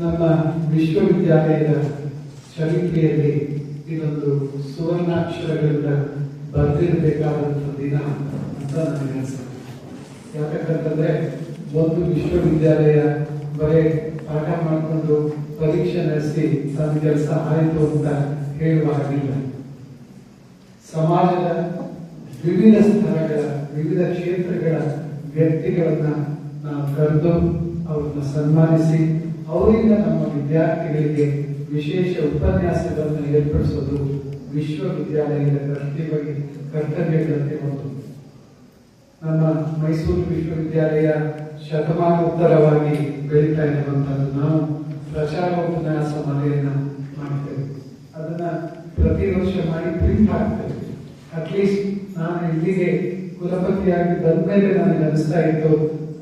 ನಮ್ಮ ವಿಶ್ವವಿದ್ಯಾಲಯದ ಚರಿತ್ರೆಯಲ್ಲಿ ಇದೊಂದು ಸುವರ್ಣಾಕ್ಷರಗಳಿಂದ ಬರೆದಿರಬೇಕಾದಂಥ ದಿನ ಅಂತ ನನಗೆ ಅನಿಸುತ್ತೆ. ಯಾಕಂತಂದ್ರೆ ಒಂದು ವಿಶ್ವವಿದ್ಯಾಲಯ ಬರೇ ಪಾಠ ಮಾಡಿಕೊಂಡು ಪರೀಕ್ಷೆ ನಡೆಸಿ ತನ್ನ ಕೆಲಸ ಆಯಿತು ಅಂತ ಹೇಳುವ ಹಾಗಿಲ್ಲ. ಸಮಾಜದ ವಿವಿಧ ಸ್ಥಳಗಳ, ವಿವಿಧ ಕ್ಷೇತ್ರಗಳ ವ್ಯಕ್ತಿಗಳನ್ನ ನಾವು ಕರೆದು ಅವ್ರನ್ನ ಸನ್ಮಾನಿಸಿ ಅವರಿಂದ ನಮ್ಮ ವಿದ್ಯಾರ್ಥಿಗಳಿಗೆ ವಿಶೇಷ ಉಪನ್ಯಾಸಗಳನ್ನು ಏರ್ಪಡಿಸೋದು ವಿಶ್ವವಿದ್ಯಾಲಯದ ಕರ್ತವ್ಯ ಕರ್ತವ್ಯಗಳಂತೆ ಒಂದು. ನಮ್ಮ ಮೈಸೂರು ವಿಶ್ವವಿದ್ಯಾಲಯ ಶತಮಾನೋತ್ತರವಾಗಿ ಬೆಳೀತಾ ಇರುವಂತದ್ದು ನಾವು ಪ್ರಚಾರ ಉಪನ್ಯಾಸ ಮನೆಯನ್ನು ಮಾಡ್ತೇವೆ. ಅದನ್ನ ಪ್ರತಿ ವರ್ಷ ಮಾಡಿ ಪ್ರಿಂಟ್ ಹಾಕ್ತೇವೆ. ಅಟ್ಲೀಸ್ಟ್ ನಾನು ಇಲ್ಲಿಗೆ ಕುಲಪತಿಯಾಗಿ ಬಂದ ಮೇಲೆ ನನಗೆ ಅನಿಸ್ತಾ ಇತ್ತು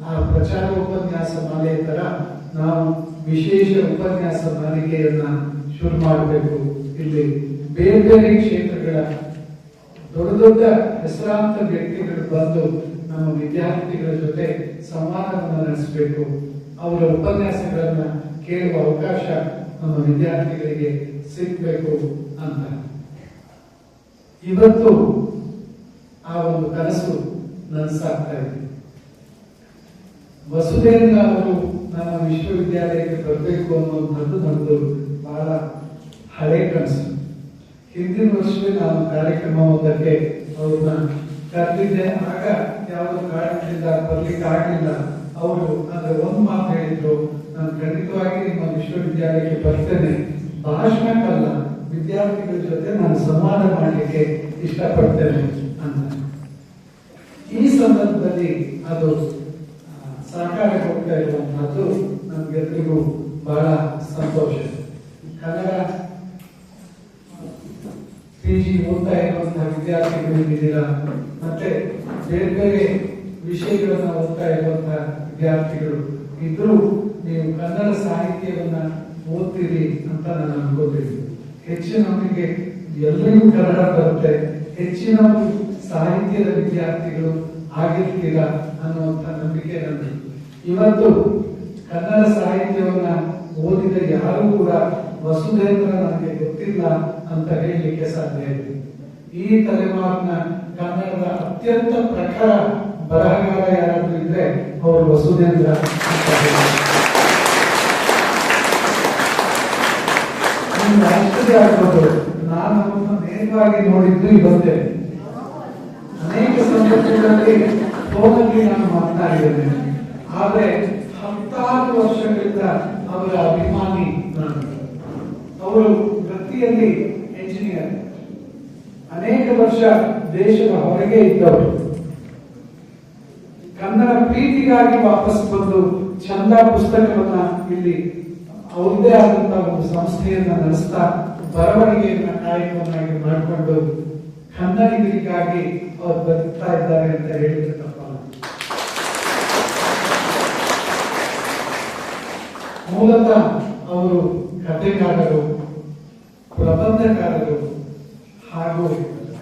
ಆ ಪ್ರಚಾರ ಉಪನ್ಯಾಸ ಮಾಲೆಯ ತರ ನಾವು ವಿಶೇಷ ಉಪನ್ಯಾಸ ಮಾಲಿಕೆಯನ್ನ ಶುರು ಮಾಡಬೇಕು. ಇಲ್ಲಿ ಬೇರೆ ಬೇರೆ ಕ್ಷೇತ್ರಗಳ ದೊಡ್ಡ ದೊಡ್ಡ ಹೆಸರಾಂತ ವ್ಯಕ್ತಿಗಳು ಬಂದು ನಮ್ಮ ವಿದ್ಯಾರ್ಥಿಗಳ ಜೊತೆ ಸಂವಾದವನ್ನು ನಡೆಸಬೇಕು. ಅವರ ಉಪನ್ಯಾಸಗಳನ್ನ ಕೇಳುವ ಅವಕಾಶ ನಮ್ಮ ವಿದ್ಯಾರ್ಥಿಗಳಿಗೆ ಸಿಗ್ಬೇಕು ಅಂತ. ಇವತ್ತು ಆ ಒಂದು ಕನಸು ನನಸಾಗ್ತಾ ಇದೆ. ವಸುಧೇಂದ್ರ ಅವರು ನಮ್ಮ ವಿಶ್ವವಿದ್ಯಾಲಯಕ್ಕೆ ಬರಬೇಕು ಅನ್ನುವಂಥದ್ದು ನಮ್ಮದು ಬಹಳ ಹಳೆ ಕನಸು. ಹಿಂದಿನ ವರ್ಷವೇ ನಾನು ಕಾರ್ಯಕ್ರಮವೊಂದಕ್ಕೆ ಅವ್ರನ್ನ ಕರೆದಿದ್ದೆ. ಆಗ ಯಾವುದೋ ಕಾರಣದಿಂದ ಬರಲಿಕ್ಕೆ ಆಗಲಿಲ್ಲ. ಅವರು ಅಂದರೆ ಒಂದು ಮಾತು ಹೇಳಿದ್ರು, ನಾನು ಖಂಡಿತವಾಗಿ ನಿಮ್ಮ ವಿಶ್ವವಿದ್ಯಾಲಯಕ್ಕೆ ಬರ್ತೇನೆ. ಭಾಷಣಕ್ಕಲ್ಲ, ವಿದ್ಯಾರ್ಥಿಗಳ ಜೊತೆ ನಾನು ಸಂವಾದ ಮಾಡಲಿಕ್ಕೆ ಇಷ್ಟಪಡ್ತೇನೆ ಅಂತ. ಈ ಸಂದರ್ಭದಲ್ಲಿ ಅದು ಆ, ಸಾಕಾರಕ್ಕೆ ಹೋಗ್ತಾ ಇರುವಂತಹದ್ದು ನಮ್ಗೆಲ್ಲರಿಗೂ ಬಹಳ ಸಂತೋಷ ಕನ್ನಡ ಪಿ ಜಿ ಓದ್ತಾ ಇರುವಂತಹ ವಿದ್ಯಾರ್ಥಿಗಳು ಇದ್ದೀರಾ ಮತ್ತೆ ಬೇರೆ ಬೇರೆ ವಿಷಯಗಳನ್ನ ಓದ್ತಾ ಇರುವಂತಹ ವಿದ್ಯಾರ್ಥಿಗಳು ಇದ್ರೂ ನೀವು ಕನ್ನಡ ಸಾಹಿತ್ಯವನ್ನ ಓದ್ತೀರಿ ಅಂತ ನಾನು ಅನ್ಕೋತೀನಿ. ಹೆಚ್ಚಿನವರಿಗೆ ಎಲ್ಲರಿಗೂ ಕನ್ನಡ ಬರುತ್ತೆ. ಹೆಚ್ಚಿನ ಸಾಹಿತ್ಯದ ವಿದ್ಯಾರ್ಥಿಗಳು ಆಗಿರ್ತೀರಾ ಅನ್ನುವಂತ ನಂಬಿಕೆ ನನಗೆ ಇವತ್ತು ಕನ್ನಡ ಸಾಹಿತ್ಯವನ್ನ ಓದಿದ ಯಾರು ಕೂಡ ವಸುಧೇಂದ್ರ ನನಗೆ ಗೊತ್ತಿಲ್ಲ ಅಂತ ಹೇಳಲಿಕ್ಕೆ ಸಾಧ್ಯ ಇದೆ. ಈ ತಲೆಮಾರಿನ ಕನ್ನಡದ ಅತ್ಯಂತ ಪ್ರಖರ ಬರಹಗಾರ ಯಾರಾದ್ರೂ ಇದ್ರೆ ಅವರು ವಸುಧೇಂದ್ರ. ಆಶ್ಚರ್ಯ ಆಗ್ಬೋದು. ನಾನು ಅವರನ್ನ ನೇರವಾಗಿ ನೋಡಿದ್ದು ಇವತ್ತೆ ಅನೇಕ ಸಂದರ್ಭಗಳಲ್ಲಿ ಫೋನಲ್ಲಿ ನಾನು ಮಾತನಾಡಿದ್ದೇನೆ. ಆದ್ರೆ ಹತ್ತಾರು ವರ್ಷಗಳಿಂದ ಅವರ ಅಭಿಮಾನಿ ಅವರು ವೃತ್ತಿಯಲ್ಲಿ ಅನೇಕ ವರ್ಷ ದೇಶದ ಹೊರಗೆ ಇದ್ದವರು. ಕನ್ನಡ ಪ್ರೀತಿಗಾಗಿ ವಾಪಸ್ ಬಂದು ಚಂದ ಪುಸ್ತಕವನ್ನ ಇಲ್ಲಿ ಅವರದೇ ಆದಂತಹ ಒಂದು ಸಂಸ್ಥೆಯನ್ನ ನಡೆಸ್ತಾ ಬರವಣಿಗೆಯನ್ನ ಕಾರ್ಯಕ್ರಮವಾಗಿ ಮಾಡಿಕೊಂಡು ಕನ್ನಡಿಗರಿಗಾಗಿ ಅವ್ರು ಬದುಕ್ತಾ ಇದ್ದಾರೆ ಅಂತ ಹೇಳಿದ್ರೆ ತಪ್ಪಲ್ಲ. ಮೂಲತಃ ಅವರು ಕಥೆಕಾರರು, ಪ್ರಬಂಧಕಾರರು ಹಾಗೂ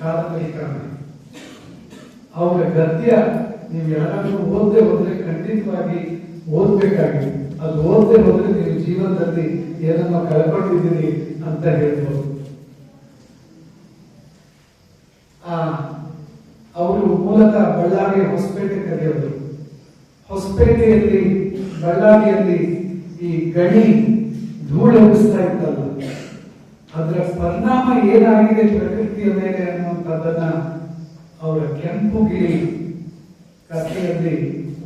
ಕಾದಂಬರಿಕಾರರು ಅವರ ಗದ್ಯ ನೀವು ಯಾರಾದ್ರೂ ಓದದೆ ಹೋದ್ರೆ ಖಂಡಿತವಾಗಿ ಓದಬೇಕಾಗಿದೆ. ಅದು ಓದದೆ ಹೋದ್ರೆ ನೀವು ಜೀವನದಲ್ಲಿ ಏನನ್ನ ಕಳ್ಕೊಂಡಿದ್ದೀರಿ ಅಂತ ಹೇಳ್ಬೋದು. ಆ, ಅವರು ಮೂಲತಃ ಬಳ್ಳಾರಿ ಹೊಸಪೇಟೆ ಕರೆಯೋದು ಹೊಸಪೇಟೆಯಲ್ಲಿ, ಬಳ್ಳಾರಿಯಲ್ಲಿ ಈ ಗಣಿ ಧೂಳು ಎಬ್ಬಿಸ್ತಾ ಇತ್ತಲ್ಲ ಅದರ ಪರಿಣಾಮ ಏನಾಗಿದೆ ಪ್ರಕೃತಿಯ ಮೇಲೆ ಅನ್ನುವಂಥದ್ದನ್ನ ಅವರ ಕೆಂಪುಗಿರಿ ಕಥೆಯಲ್ಲಿ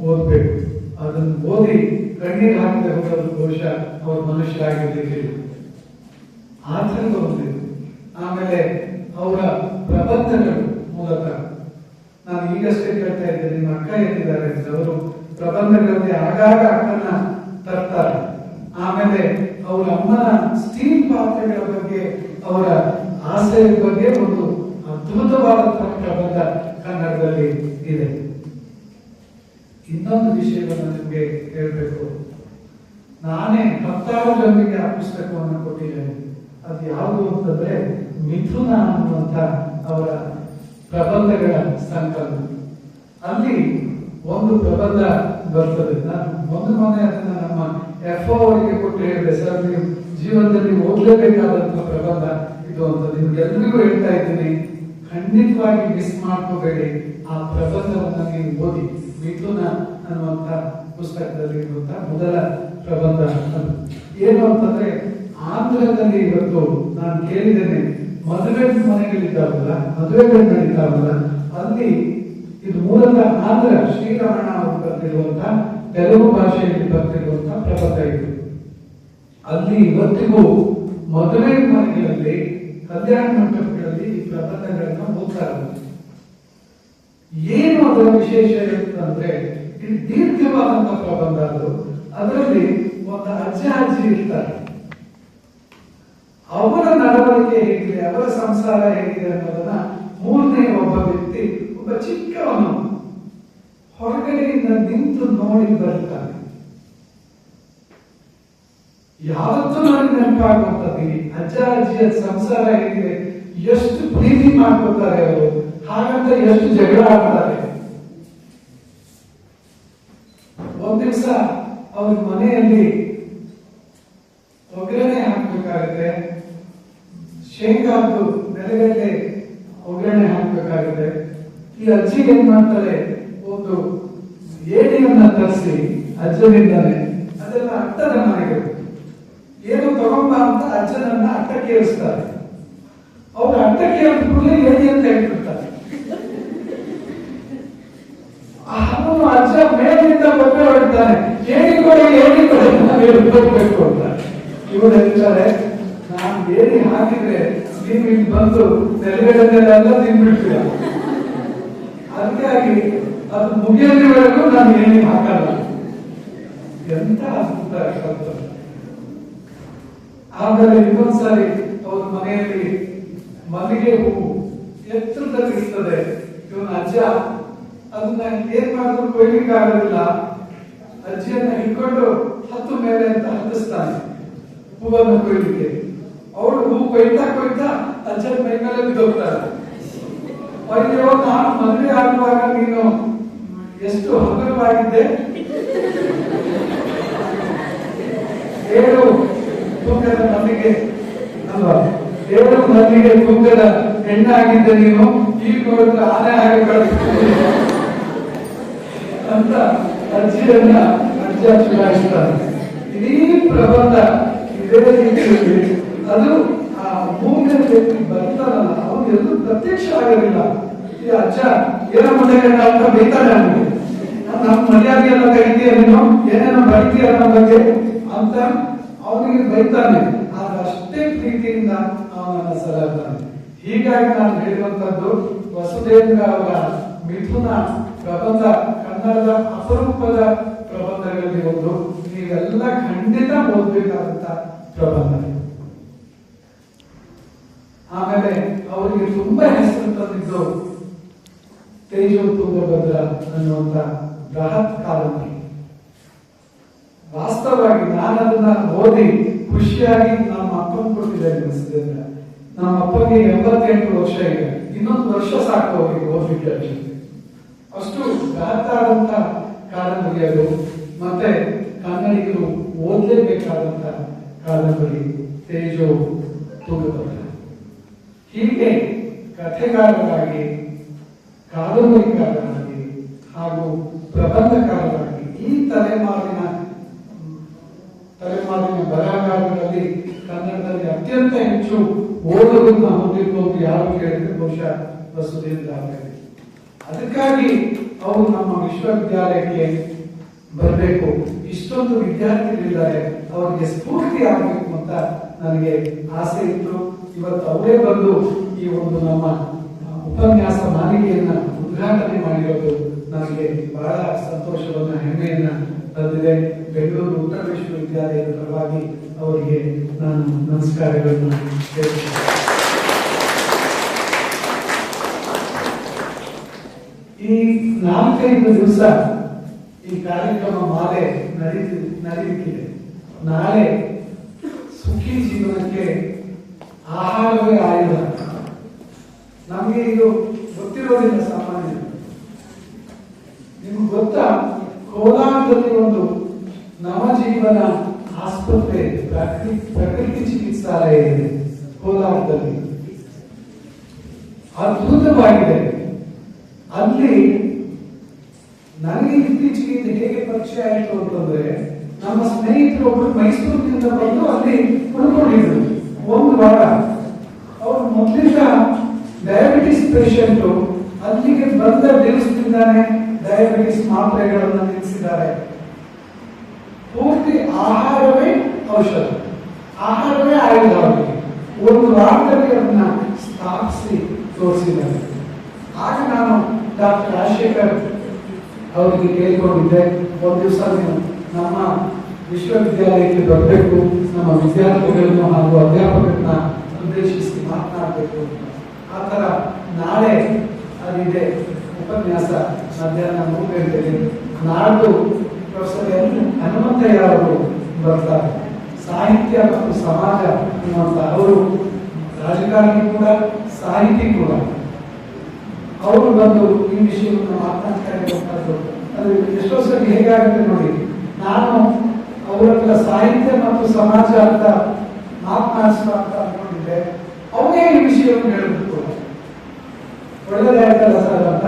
ಓದ್ಬೇಕು. ಅದನ್ನು ಓದಿ ಕಣ್ಣೀರು ಹಾಕದೆ ಹೋಗೋದು ಬಹುಶಃ ಅವ್ರ ಮನುಷ್ಯ ಆಗಿರ್ಲಿಕ್ಕಿಲ್ಲ ಆ ಥರದ ಒಂದಿದೆ ಆಮೇಲೆ ಅವರ ಪ್ರಬಂಧಗಳು ಮೂಲಕ ನಾನು ಈಗಷ್ಟೇ ಕೇಳ್ತಾ ಇದ್ದೆ ನಿಮ್ಮ ಅಕ್ಕ ಎಲ್ಲಿದ್ದಾರೆ ಅವರು ಪ್ರಬಂಧಗಳಲ್ಲಿ ಆಗಾಗ ಅಕ್ಕನ ತರ್ತಾರೆ. ಆಮೇಲೆ ಅವರ ಅಮ್ಮನ ಸ್ಟೀಲ್ ಪಾತ್ರೆಗಳ ಬಗ್ಗೆ, ಅವರ ಆಸೆಯ ಬಗ್ಗೆ ಒಂದು ಅದ್ಭುತವಾದ ಪ್ರಬಂಧ ಕನ್ನಡದಲ್ಲಿ ಇದೆ. ಇನ್ನೊಂದು ವಿಷಯವನ್ನು ನಿಮಗೆ ಹೇಳಬೇಕು. ನಾನೇ ಹತ್ತಾರು ಜನರಿಗೆ ಆ ಪುಸ್ತಕವನ್ನು ಕೊಟ್ಟಿದ್ದೇನೆ. ಅದು ಯಾವುದು ಅಂತಂದ್ರೆ ಮಿಥುನ ಅನ್ನುವಂತ ಅವರ ಪ್ರಬಂಧಗಳ ಸಂಕಲನ. ಅಲ್ಲಿ ಒಂದು ಪ್ರಬಂಧ ಬರ್ತದೆ. ನಾನು ಒಂದು ಮೊನ್ನೆ ಅದನ್ನ ನಮ್ಮ ಎಫ್ ಅವರಿಗೆ ಕೊಟ್ಟು ಹೇಳಿದೆ ಸರ್, ನೀವು ಜೀವನದಲ್ಲಿ ಓದಲೇಬೇಕಾದಂತಹ ಪ್ರಬಂಧ ಇದು ಅಂತ ನಿಮ್ಗೆಲ್ರಿಗೂ ಹೇಳ್ತಾ ಇದ್ದೀನಿ. ಖಂಡಿತವಾಗಿ ಮಿಸ್ ಮಾಡ್ಕೋಬೇಡಿ. ಆ ಪ್ರಬಂಧವನ್ನು ನೀವು ಓದಿ. ಮಿಥುನ ಅನ್ನುವಂಥ ಪುಸ್ತಕದಲ್ಲಿ ಇರುವಂತಹ ಮೊದಲ ಪ್ರಬಂಧ. ಏನು ಅಂತಂದ್ರೆ, ಆಂಧ್ರದಲ್ಲಿ ಇವತ್ತು ನಾನು ಕೇಳಿದ್ದೇನೆ, ಮದುವೆ ಮನೆಗಳಿದ್ದಾವಲ್ಲ ಮದುವೆಗಳು ನಡೀತಾವಲ್ಲ ಅಲ್ಲಿ ಇದು ಮೂಲತಃ ಆಂಧ್ರ ಶ್ರೀರಾಮಣ್ಣ ಅವರು ತೆಲುಗು ಭಾಷೆಯಲ್ಲಿ ಬರ್ತಿರುವಂತಹ ಪ್ರಬಂಧ ಇದು. ಅಲ್ಲಿ ಇವತ್ತಿಗೂ ಮದುವೆ ಮನೆಗಳಲ್ಲಿ ಕಲ್ಯಾಣ ಮಂಟಪಗಳಲ್ಲಿ ಈ ಓದ್ತಾರೆ ಏನು ಅದರ ವಿಶೇಷ ಇರುತ್ತಂದ್ರೆ ಇದು ದೀರ್ಘವಾದಂತಹ ಪ್ರಬಂಧ ಅದು. ಅದರಲ್ಲಿ ಒಂದು ಅಜ್ಜ ಅಜ್ಜಿ ಇರ್ತಾರೆ. ಅವರ ನಡವಳಿಕೆ ಹೇಗಿದೆ, ಅವರ ಸಂಸಾರ ಹೇಗಿದೆ ಅನ್ನೋದನ್ನ ಮೂರನೇ ಒಬ್ಬ ವ್ಯಕ್ತಿ, ಒಬ್ಬ ಚಿಕ್ಕವನು ಹೊರಗಡೆಯಿಂದ ನಿಂತು ನೋಡಿ ಬರ್ತಾನೆ ಯಾವತ್ತೂ ನನಗೆ ನೆನಪಾಗುತ್ತದೆ ಅಜ್ಜ ಅಜ್ಜಿಯ ಸಂಸಾರ ಏನಿದೆ ಎಷ್ಟು ಪ್ರೀತಿ ಮಾಡ್ಕೊತಾರೆ ಅವರು, ಹಾಗಂತ ಎಷ್ಟು ಜಗಳ ಆಡ್ತಾರೆ. ಒಂದ್ ದಿವಸ ಅವ್ರ ಮನೆಯಲ್ಲಿ ಒಗ್ಗರಣೆ ಹಾಕ್ಬೇಕಾಗುತ್ತೆ. ಶೇಂಗಾದ್ದು ನೆಲೆಗಳಲ್ಲಿ ಒಗ್ಗರಣೆ ಹಾಕ್ಬೇಕಾಗುತ್ತೆ. ಈ ಅಜ್ಜಿ ಏನ್ ಮಾಡ್ತಾರೆ ಏಣಿಯನ್ನ ತರಿಸಿ ಅಜ್ಜನಿದ್ದಾನೆ ಅದೆಲ್ಲ ಅಟ್ಟದ ಮನೆಗಳು. ಏನು ತಗೊಂಬ ಅಂತ ಅಜ್ಜನನ್ನ ಅಟ್ಟಕ್ಕೆ ಕೇಳಿಸ್ತಾರೆ ಅವ್ರ ಅಟ್ಟಕ್ಕೆ ಕೇಳಿದ್ರೆ ಏಣಿ ಅಂತ ಹೇಳ್ಬಿಡ್ತಾರೆ. ಅವನು ಅಜ್ಜ ಮೇಲಿಂದ ಬಂದು ಹೇಳ್ತಾನೆ ಏಣಿ ಕೊಡಿ ಏಣಿ ಕೊಡಿ ನಾನು ಹೇಳ್ಬೇಕು ಅಂತ. ಇವರು ಹೇಳ್ತಾರೆ, ನಾನು ಏಣಿ ಹಾಕಿದ್ರೆ ನೀವು ಇಲ್ಲಿ ಬಂದು ನೆಲಗಡಲೆಲ್ಲ ತಿನ್ಬಿಡ್ತೀರ ಅದಕ್ಕಾಗಿ ಅದು ಮುಗಿಯೋದ್ರವರೆಗೂ ನಾನು ಏನೇ ಹಾಕಲ್ಲ ಎಂತ ಅದ್ಭುತ ಶಬ್ದ. ಆಮೇಲೆ ಇನ್ನೊಂದ್ಸಾರಿ ಅವ್ರ ಮನೆಯಲ್ಲಿ ಮಲ್ಲಿಗೆ ಹೂವು ಎತ್ತರದಲ್ಲಿ ಇರ್ತದೆ. ಇವನ ಅಜ್ಜ ಅದನ್ನ ಏನ್ ಮಾಡಿದ್ರು ಕೊಯ್ಲಿಕ್ಕೆ ಆಗೋದಿಲ್ಲ. ಅಜ್ಜಿಯನ್ನ ಹಿಡ್ಕೊಂಡು ಹತ್ತು ಮೇಲೆ ಅಂತ ಹತ್ತಿಸ್ತಾನೆ ಹೂವನ್ನು ಕೊಯ್ಲಿಕ್ಕೆ. ಅವಳು ಹೂ ಕೊಯ್ತಾ ಕೊಯ್ತಾ ಅಜ್ಜನ ಮೈ ಮೇಲೆ ಬಿದ್ದೋಗ್ತಾಳೆ. ಅಯ್ಯೋ ಮದುವೆ ಆಗುವಾಗ ನೀನು ಎಷ್ಟು ಹಗುರವಾಗಿದ್ದೆ? ಏಳು ತೂಕದ ಮಲ್ಲಿಗೆ ಅಲ್ವಾ? ಏಳು ಮಲ್ಲಿಗೆ ತೂಕದ ಹೆಣ್ಣಾಗಿದ್ದೆ ನೀನು, ಈ ನೋಡಿದ್ರೆ ಆನೆ ಹಾಗೆ ಕಳಿಸ್ತೀನಿ ಅಂತ ಅಜ್ಜಿಯನ್ನ ಅಜ್ಜ ಚುನಾಯಿಸ್ತಾರೆ. ಇಡೀ ಪ್ರಬಂಧ ಇದೇ ರೀತಿಯಲ್ಲಿ. ಅದು ಆ ವ್ಯಕ್ತಿ ಬರ್ತಾರಲ್ಲ ಅವ್ರು ಎಲ್ಲೂ ಪ್ರತ್ಯಕ್ಷ ಆಗಿರಲಿಲ್ಲ. ಈ ಅಜ್ಜ, ಏನೋ ಮನೆಗೆ ಅಂತ ಬೈತಾನೆ ಅವನಿಗೆ. ಮರ್ಯಾದೆ ಎಲ್ಲ ತೆಗಿತೀಯ ನೀನು ಏನೇನೋ ಬರಿತೀಯ ಅನ್ನೋ ಬಗ್ಗೆ ಅಂತ ಅವನಿಗೆ ಬೈತಾನೆ. ಆದ್ರೆ ಅಷ್ಟೇ ಪ್ರೀತಿಯಿಂದ ಅವನನ್ನ ಸಲಹತಾನೆ ಹೀಗಾಗಿ ನಾನು ಹೇಳಿರುವಂತದ್ದು, ವಸುದೇಂದ್ರ ಅವರ ಮಿಥುನ ಪ್ರಬಂಧ, ಕನ್ನಡದ ಅಪರೂಪದ ಪ್ರಬಂಧಗಳಲ್ಲಿ ಒಂದು. ನೀವೆಲ್ಲ ಖಂಡಿತ ಓದ್ಬೇಕಾದಂತ ಪ್ರಬಂಧ. ಆಮೇಲೆ ಅವರಿಗೆ ತುಂಬಾ ಹೆಸರು ತಂದಿದ್ದು ತೇಜೋ ತುಂಗಭದ್ರ ಅನ್ನುವಂತ ಬೃಹತ್ ಕಾದಂಬರಿ ವಾಸ್ತವವಾಗಿ ನಾನು ಅದನ್ನ ಓದಿ ಖುಷಿಯಾಗಿ ನಮ್ಮ ಅಪ್ಪನ ಕೊಟ್ಟಿದ್ದಾರೆ ಅನಿಸಿದ್ರೆ ನಮ್ಮ ಅಪ್ಪಗೆ ಎಂಬತ್ತೆಂಟು ವರ್ಷ ಇದೆ. ಇನ್ನೊಂದು ವರ್ಷ ಸಾಕು ಅವರಿಗೆ ಓದ್ಲಿಕ್ಕೆ ಅಷ್ಟೇ. ಬೃಹತ್ತಾದಂತ ಕಾದಂಬರಿ ಅದು. ಮತ್ತೆ ಕನ್ನಡಿಗರು ಓದಲೇಬೇಕಾದಂತ ಕಾದಂಬರಿ ತೇಜೋ ತುಂಗಭದ್ರ. ಹೀಗೆ ಕಥೆಗಾರರಾಗಿ, ಕಾದಂಬರಿಕಾರರಾಗಿ ಹಾಗೂ ಪ್ರಬಂಧಕಾರರಾಗಿ ಈ ತಲೆಮಾರಿನ ತಲೆಮಾರಿನ ಬರಹಗಾರರಲ್ಲಿ ಕನ್ನಡದಲ್ಲಿ ಅತ್ಯಂತ ಹೆಚ್ಚು ಓದುವುದನ್ನ ಹೊಂದಿರುವಂತೂ ಯಾರು ಕೇಳಿದ್ರೆ ಬಹುಶಃ ವಸುದೇಂದ್ರ ಆಗಲಿ ಅದಕ್ಕಾಗಿ ಅವರು ನಮ್ಮ ವಿಶ್ವವಿದ್ಯಾಲಯಕ್ಕೆ ಬರಬೇಕು. ಇಷ್ಟೊಂದು ವಿದ್ಯಾರ್ಥಿಗಳಿದ್ದಾರೆ. ಅವರಿಗೆ ಸ್ಫೂರ್ತಿ ಆಗಬೇಕು ಅಂತ ನನಗೆ ಆಸೆ ಇತ್ತು. ಇವತ್ತು ಅವರೇ ಬಂದು ಈ ಒಂದು ನಮ್ಮ ಉಪನ್ಯಾಸ ಮಾಲಿಕೆಯನ್ನ ಉದ್ಘಾಟನೆ ಮಾಡಿರೋದು ನನಗೆ ಬಹಳ ಸಂತೋಷವನ್ನ, ಹೆಮ್ಮೆಯನ್ನ ತಂದಿದೆ. ಬೆಂಗಳೂರು ಉತ್ತರ ವಿಶ್ವವಿದ್ಯಾಲಯದ ಪರವಾಗಿ ಅವರಿಗೆ ನಾನು ನಮಸ್ಕಾರಗಳನ್ನು ಈ ನಾಲ್ಕೈದು ದಿವಸ ಈ ಕಾರ್ಯಕ್ರಮ ಮಾಲೆ ನಡೀತಿ, ನಡೀಲಿಕ್ಕಿದೆ. ನಾಳೆ ಸುಖಿ ಜೀವನಕ್ಕೆ ಆಹಾರವೇ ಆಯುಧ. ನಮಗೆ ಇದು ಗೊತ್ತಿರೋದಿಲ್ಲ ಸಾಮಾನ್ಯ ನಿಮ್ಗೆ ಗೊತ್ತಾ ಕೋಲಾರದಲ್ಲಿ ಒಂದು ನವಜೀವನ ಆಸ್ಪತ್ರೆ, ಪ್ರಕೃತಿ ಚಿಕಿತ್ಸಾಲಯ ಇದೆ ಕೋಲಾರದಲ್ಲಿ ಅದ್ಭುತವಾಗಿದೆ. ಅಲ್ಲಿ ನನಗೆ ಇತ್ತೀಚೆಗೆ ಹೇಗೆ ಪರಿಚಯ ಆಯಿತು ಅಂತಂದ್ರೆ, ನಮ್ಮ ಸ್ನೇಹಿತರು ಒಬ್ಬರು ಮೈಸೂರಿನಿಂದ ಬಂದು ಅಲ್ಲಿ ಉಳ್ಕೊಂಡಿದ್ರು. ಒಂದು ವಾರ. ಅವರು ಮೊದಲಿಂದ ಡಯಾಬಿಟಿಸ್ ಪೇಷಂಟ್ ಅಲ್ಲಿಗೆ ಬಂದ ದೇವಸ್ಥಾನ ಡಯಾಬಿಟಿಸ್ ಮಾತ್ರೆಗಳನ್ನು ನಿಲ್ಲಿಸಿದ್ದಾರೆ ಪೂರ್ತಿ ಆಹಾರವೇ ಔಷಧ ಆಹಾರವೇ ಆಯುಧ ಅವರಿಗೆ ಒಂದು ವಾರದಲ್ಲಿ ಅದನ್ನ ಸ್ಥಾಪಿಸಿ, ತೋರಿಸಿದ್ದಾರೆ. ಆಗ ನಾನು ಡಾಕ್ಟರ್ ರಾಜಶೇಖರ್ ಅವರಿಗೆ ಕೇಳಿಕೊಂಡಿದ್ದೆ. ಒಂದು ದಿವಸ ನೀವು ನಮ್ಮ ವಿಶ್ವವಿದ್ಯಾಲಯಕ್ಕೆ ಬರಬೇಕು. ನಮ್ಮ ವಿದ್ಯಾರ್ಥಿಗಳನ್ನು ಹಾಗೂ ಅಧ್ಯಾಪಕರನ್ನ ಉದ್ದೇಶಿಸಿ ಮಾತನಾಡಬೇಕು ಆ ಥರ ನಾಳೆ ಅದಿದೆ ಉಪನ್ಯಾಸ. ಮಧ್ಯಾಹ್ನ ಮೂರು ಗಂಟೆಗೆ ನಾಡ್ದು ಪ್ರೊಫೆಸರ್ ಎನ್ ಹನುಮಂತಯ್ಯ ಅವರು ಬರ್ತಾರೆ. ಸಾಹಿತ್ಯ ಮತ್ತು ಸಮಾಜ ಎನ್ನುವಂತಹ ಅವರು ರಾಜಕಾರಣಿ ಕೂಡ, ಸಾಹಿತಿ ಕೂಡ. ಅವರು ಬಂದು ಈ ವಿಷಯವನ್ನು ಮಾತನಾಡ್ತಾ ಇರುವಂತದ್ದು ಅದು. ಎಷ್ಟೋ ಸರಿ ಹೇಗಾಗುತ್ತೆ ನೋಡಿ, ನಾನು ಅವರ ಹತ್ರ ಸಾಹಿತ್ಯ ಮತ್ತು ಸಮಾಜ ಅಂತ ಮಾತನಾಡಿಸುವ ಅಂತ ಅನ್ಕೊಂಡಿದ್ದೆ ಅವನೇ ಈ ವಿಷಯವನ್ನು ಹೇಳ್ಬೋದು ಒಳ್ಳೆಯ ಸರ್ ಅಂತ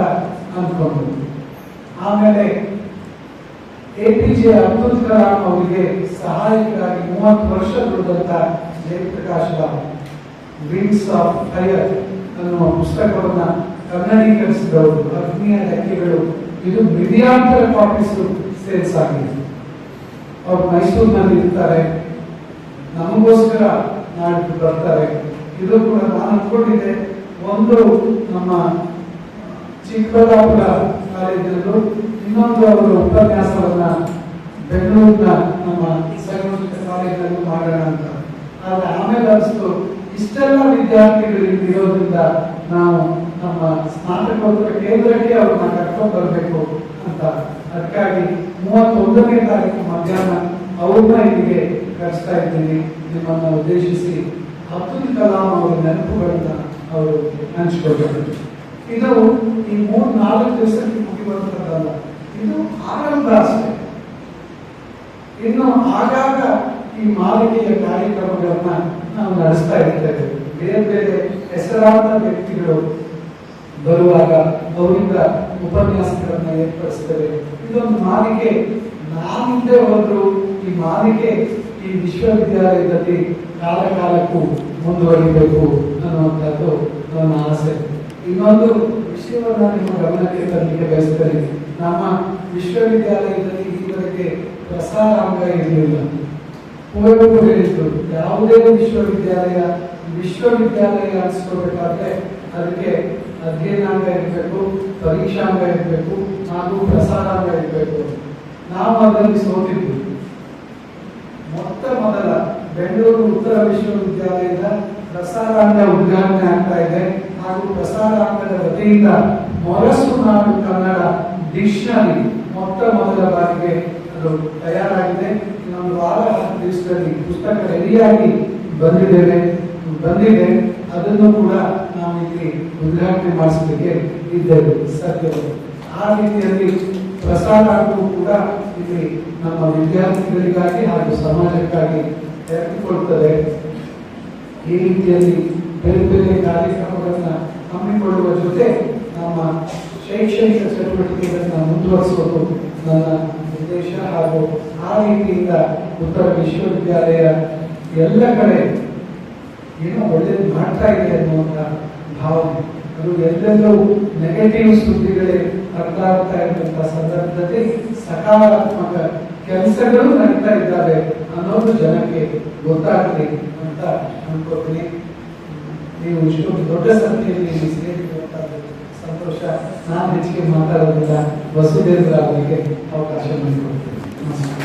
ಅನ್ಕೊಂಡು ಆಮೇಲೆ A P J Abdul Kalam ಅವರಿಗೆ ಸಹಾಯಕರಾಗಿ ಮೂವತ್ತು ವರ್ಷ ದುಡಿದಂತ Jayaprakash Rao wings of fire ಅನ್ನುವ ಪುಸ್ತಕವನ್ನು ಕನ್ನಡೀಕರಿಸಿದವರು ಅಗ್ನಿಯ ಲೆಕ್ಕೆಗಳು ಇದು ಮಿಲಿಯಾಂತರ ಕಾಪೀಸ್ ಸೇಲ್ಸ್ ಆಗಿದೆ. ಅವ್ರು ಮೈಸೂರಿನಲ್ಲಿ ಇರ್ತಾರೆ ನಮಗೋಸ್ಕರ ನಾಡಿದ್ದು ಬರ್ತಾರೆ. ಇದು ಕೂಡ ನಾನು ಅಂದ್ಕೊಂಡಿದ್ದೆ ಒಂದು ನಮ್ಮ ಚಿಕ್ಕಬಳ್ಳಾಪುರ ಕಾಲೇಜಿನಲ್ಲೂ ಇನ್ನೊಂದು ಅವರು ಉಪನ್ಯಾಸವನ್ನ ಬೆಂಗಳೂರಿನ ನಮ್ಮ ಸಂಯೋಜಿತ ಕಾಲೇಜಿನಲ್ಲಿ ಮಾಡೋಣ ಅಂತ. ಆದ್ರೆ ಆಮೇಲೆ ಅನಿಸ್ತು, ಇಷ್ಟೆಲ್ಲ ವಿದ್ಯಾರ್ಥಿಗಳು ಇರೋದ್ರಿಂದ ನಾವು ನಮ್ಮ ಸ್ನಾತಕೋತ್ತರ ಕೇಂದ್ರಕ್ಕೆ ಅವ್ರನ್ನ ಕರ್ಕೊಂಡು ಬರಬೇಕು ಅಂತ. ಅದಕ್ಕಾಗಿ ಮೂವತ್ತೊಂದನೇ ತಾರೀಕು ಮಧ್ಯಾಹ್ನ ಅವ್ರನ್ನ ಇಲ್ಲಿಗೆ ಕರೆಸ್ತಾ ಇದ್ದೀನಿ. ನಿಮ್ಮನ್ನ ಉದ್ದೇಶಿಸಿ ಅಬ್ದುಲ್ ಕಲಾಂ ಅವರ ನೆನಪುಗಳನ್ನ ಅವರು ಹಂಚಿಕೊಳ್ಬೇಕು. ಇದು ಈ ಮೂರು ನಾಲ್ಕು ದಿವಸಕ್ಕೆ ಮುಗಿಯುವಂಥದ್ದಲ್ಲ ಇದು ಆರಂಭ ಅಷ್ಟೇ ಇನ್ನು ಆಗಾಗ ಈ ಮಾಲಿಕೆಯ ಕಾರ್ಯಕ್ರಮಗಳನ್ನ ನಾವು ನಡೆಸ್ತಾ ಇರ್ತೇವೆ. ಬೇರೆ ಬೇರೆ ಹೆಸರಾದ ವ್ಯಕ್ತಿಗಳು ಬರುವಾಗ ಅವರಿಂದ ಉಪನ್ಯಾಸಗಳನ್ನ ಏರ್ಪಡಿಸ್ತೇವೆ. ಇದೊಂದು ಮಾಲಿಕೆ. ನಾವಿಂದ ಹೋದ್ರು ಈ ಮಾಲಿಕೆ ಈ ವಿಶ್ವವಿದ್ಯಾಲಯದಲ್ಲಿ ಕಾಲ ಕಾಲಕ್ಕೂ ಮುಂದುವರಿಬೇಕು ಅನ್ನುವಂಥದ್ದು ನನ್ನ ಆಸೆ. ಇನ್ನೊಂದು ವಿಷಯವನ್ನ ನಿಮ್ಮ ಗಮನಕ್ಕೆ ತರಲಿಕ್ಕೆ ಬಯಸುತ್ತೇನೆ ನಮ್ಮ ವಿಶ್ವವಿದ್ಯಾಲಯದಲ್ಲಿ ಈವರೆಗೆ ಪ್ರಸಾರಾಂಗ ಇರಲಿಲ್ಲ. ಕುವೆಂಪು ಹೇಳಿದ್ರು ಯಾವುದೇ ವಿಶ್ವವಿದ್ಯಾಲಯ ವಿಶ್ವವಿದ್ಯಾಲಯ ಅನಿಸ್ಕೋಬೇಕಾದ್ರೆ ಅದಕ್ಕೆ ಅಧ್ಯಯನಾಂಗ ಇರಬೇಕು ಪರೀಕ್ಷಾಂಗ ಇರಬೇಕು, ಹಾಗೂ ಪ್ರಸಾರಾಂಗ ಇರಬೇಕು ನಾವು ಅದರಲ್ಲಿ ಸೋತಿದ್ವಿ. ಮೊತ್ತ ಮೊದಲ ಬೆಂಗಳೂರು ಉತ್ತರ ವಿಶ್ವವಿದ್ಯಾಲಯದ ಪ್ರಸಾರಾಂಗ ಉದ್ಘಾಟನೆ ಆಗ್ತಾ ಇದೆ. ಹಾಗೂ ಪ್ರಸಾರಾಂಗದ ವತಿಯಿಂದ ಮೊರಸು ನಾಡು ಕನ್ನಡ ಡಿಕ್ಷನರಿ ಮೊತ್ತ ಮೊದಲ ಬಾರಿಗೆ ಅದು ತಯಾರಾಗಿದೆ. ಇನ್ನೊಂದು ವಾರ ದಿವಸದಲ್ಲಿ ಪುಸ್ತಕ ರೆಡಿಯಾಗಿ ಬಂದಿದ್ದೇವೆ ಬಂದಿದೆ. ಅದನ್ನು ಕೂಡ ನಾವು ಇಲ್ಲಿ ಉದ್ಘಾಟನೆ ಮಾಡಿಸಲಿಕ್ಕೆ ಇದ್ದೇವೆ ಸಾಧ್ಯವಿದೆ ಆ ರೀತಿಯಲ್ಲಿ ಪ್ರಸಾರಾಂಗವು ಕೂಡ ಇಲ್ಲಿ ನಮ್ಮ ವಿದ್ಯಾರ್ಥಿಗಳಿಗಾಗಿ ಹಾಗೂ ಸಮಾಜಕ್ಕಾಗಿ ತೆರೆದುಕೊಳ್ತದೆ. ಈ ರೀತಿಯಲ್ಲಿ ಬೇರೆ ಬೇರೆ ಕಾರ್ಯಕ್ರಮಗಳನ್ನ ಹಮ್ಮಿಕೊಳ್ಳುವ ಜೊತೆ ನಮ್ಮ ಶೈಕ್ಷಣಿಕ ಚಟುವಟಿಕೆಗಳನ್ನ ಮುಂದುವರಿಸುವುದು ನನ್ನ ಉದ್ದೇಶ ಹಾಗೂ ಆ ರೀತಿಯಿಂದ ಉತ್ತರ ವಿಶ್ವವಿದ್ಯಾಲಯ ಎಲ್ಲ ಕಡೆ ಏನೋ ಒಳ್ಳೇದು ಮಾಡ್ತಾ ಇದೆ ಅನ್ನುವಂಥ ಭಾವನೆ. ಅದು ಎಲ್ಲೆಲ್ಲೂ ನೆಗೆಟಿವ್ ಸುದ್ದಿಗಳೇ ಹರಿದಾಡ್ತಾ ಇರುವಂತಹ ಸಂದರ್ಭದಲ್ಲಿ ಸಕಾರಾತ್ಮಕ ಕೆಲಸಗಳು ನಡೀತಾ ಇದ್ದಾವೆ ಅನ್ನೋದು ಜನಕ್ಕೆ ಗೊತ್ತಾಗಲಿ ಅಂತ ಅನ್ಕೋತೀನಿ ನೀವು ಇಷ್ಟೊಂದು ದೊಡ್ಡ ಸಂಖ್ಯೆಯಲ್ಲಿ ಸಂತೋಷ. ನಾನು ಹೆಚ್ಚಿಗೆ ಮಾತಾಡೋದಿಲ್ಲ. ವಸುದೇಂದ್ರ ಅವರಿಗೆ ಅವಕಾಶ ಮಾಡಿಕೊಡ್ತೀನಿ.